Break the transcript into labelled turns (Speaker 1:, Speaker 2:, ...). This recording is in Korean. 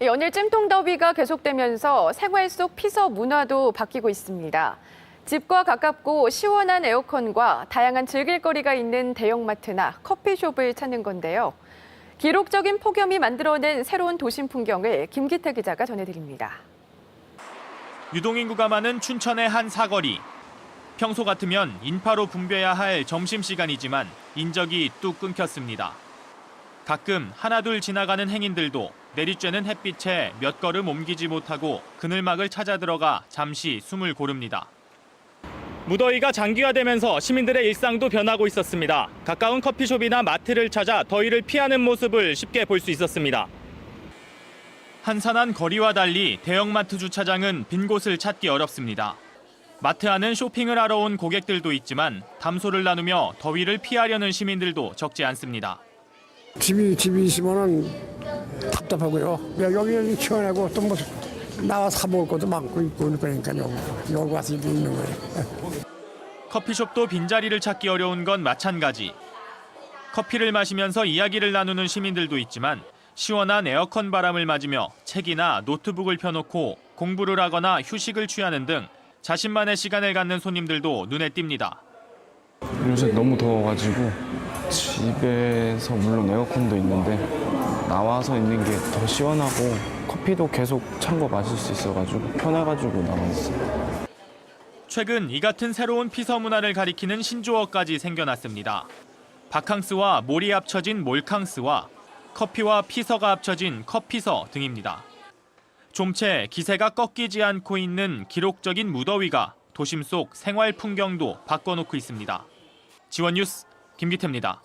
Speaker 1: 연일 찜통 더위가 계속되면서 생활 속 피서 문화도 바뀌고 있습니다. 집과 가깝고 시원한 에어컨과 다양한 즐길거리가 있는 대형마트나 커피숍을 찾는 건데요. 기록적인 폭염이 만들어낸 새로운 도심 풍경을 김기태 기자가 전해드립니다.
Speaker 2: 유동인구가 많은 춘천의 한 사거리. 평소 같으면 인파로 붐벼야 할 점심시간이지만 인적이 뚝 끊겼습니다. 가끔 하나둘 지나가는 행인들도 내리쬐는 햇빛에 몇 걸음 옮기지 못하고 그늘막을 찾아 들어가 잠시 숨을 고릅니다. 무더위가 장기화되면서 시민들의 일상도 변하고 있었습니다. 가까운 커피숍이나 마트를 찾아 더위를 피하는 모습을 쉽게 볼 수 있었습니다. 한산한 거리와 달리 대형마트 주차장은 빈 곳을 찾기 어렵습니다. 마트 안은 쇼핑을 하러 온 고객들도 있지만 담소를 나누며 더위를 피하려는 시민들도 적지 않습니다.
Speaker 3: 집이 집이 있으면은 답답하고요. 야, 여기는 시원하고 또뭐 나와 사 먹을 것도 많고 있고 그러니까 여기 와서 있는 거예요.
Speaker 2: 커피숍도 빈자리를 찾기 어려운 건 마찬가지. 커피를 마시면서 이야기를 나누는 시민들도 있지만 시원한 에어컨 바람을 맞으며 책이나 노트북을 펴놓고 공부를 하거나 휴식을 취하는 등 자신만의 시간을 갖는 손님들도 눈에 띕니다.
Speaker 4: 요새 너무 더워가지고 집에서 물론 에어컨도 있는데 나와서 있는 게 더 시원하고 커피도 계속 찬 거 마실 수 있어가지고 편해가지고 나와 있어요.
Speaker 2: 최근 이 같은 새로운 피서 문화를 가리키는 신조어까지 생겨났습니다. 바캉스와 몰이 합쳐진 몰캉스와 커피와 피서가 합쳐진 커피서 등입니다. 좀채 기세가 꺾이지 않고 있는 기록적인 무더위가 도심 속 생활 풍경도 바꿔놓고 있습니다. 지원 뉴스 김기태입니다.